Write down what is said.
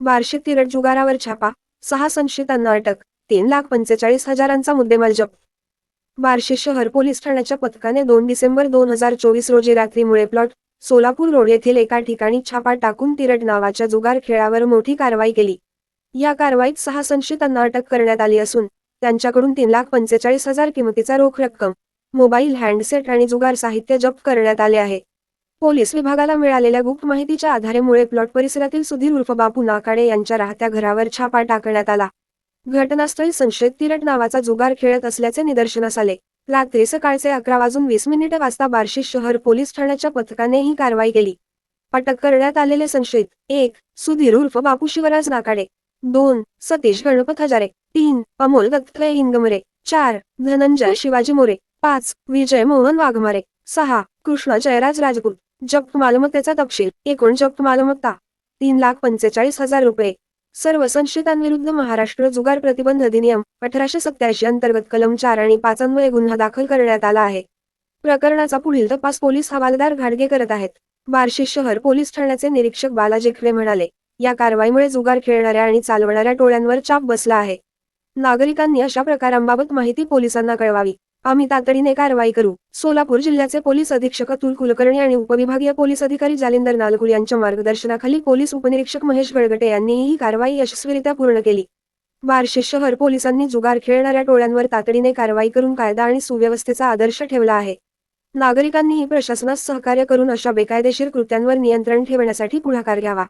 बार्शी तिरट जुगारावर छापा. सहा संशयितांना अटक. तीन लाख पंचेचाळीस हजारांचा मुद्देमाल जप्त. बार्शी शहर पोलीस ठाण्याच्या पथकाने दोन डिसेंबर दोन हजार चोवीस रोजी रात्री मुळे प्लॉट सोलापूर रोड येथील एका ठिकाणी छापा टाकून तिरट नावाच्या जुगार खेळावर मोठी कारवाई केली. या कारवाईत सहा संशयितांना अटक करण्यात आली असून त्यांच्याकडून तीन लाख पंचेचाळीस हजार किमतीचा रोख रक्कम मोबाईल हँडसेट आणि जुगार साहित्य जप्त करण्यात आले आहे. पोलीस विभागाला मिळालेल्या गुप्त माहितीच्या आधारेमुळे प्लॉट परिसरातील सुधीर उर्फ बापू नाकाडे यांच्या राहत्या घरावर छापा टाकण्यात आला. घटनास्थळी संशयित तिरट नावाचा जुगार खेळत असल्याचे निदर्शनास आले. रात्री सकाळचे अकरा वाजून वीस मिनिटे वाजता बार्शी शहर पोलीस ठाण्याच्या पथकाने ही कारवाई केली. अटक करण्यात आलेले संशयित एक सुधीर उर्फ बापू शिवराज नाकाडे. दोन सतीश गणपत हजारे. तीन अमोल दत्त हिंगमरे. चार धनंजय शिवाजी मोरे. पाच विजय मोहन वाघमारे. सहा कृष्ण जयराज राजपूत. जप्त मालमत्तेचा तपशील. एकूण जप्त मालमत्ता तीन लाख पंचेचाळीस हजार रुपये. सर्व संशयितांविरुद्ध महाराष्ट्र जुगार प्रतिबंध अधिनियम अठराशे सत्याऐंशी अंतर्गत कलम चार आणि पाचांमुळे गुन्हा दाखल करण्यात आला आहे. प्रकरणाचा पुढील तपास पोलीस हवालदार घाडगे करत आहेत. बार्शी शहर पोलीस ठाण्याचे निरीक्षक बालाजी खरे म्हणाले या कारवाईमुळे जुगार खेळणाऱ्या आणि चालवणाऱ्या टोळ्यांवर चाप बसला आहे. नागरिकांनी अशा प्रकारांबाबत माहिती पोलिसांना कळवावी. आम्ही तातडीने कारवाई करू. सोलापूर जिल्ह्याचे पोलीस अधीक्षक अतुल कुलकर्णी आणि उपविभागीय पोलीस अधिकारी जालिंदर नालकुल यांच्या मार्गदर्शनाखाली पोलीस उपनिरीक्षक महेश गडगटे यांनी ही कारवाई यशस्वीरित्या पूर्ण केली. बार्शी शहर पोलिसांनी जुगार खेळणाऱ्या टोळ्यांवर तातडीने कारवाई करून कायदा आणि सुव्यवस्थेचा आदर्श ठेवला आहे. नागरिकांनीही प्रशासनास सहकार्य करून अशा बेकायदेशीर कृत्यांवर नियंत्रण ठेवण्यासाठी पुढाकार घ्यावा.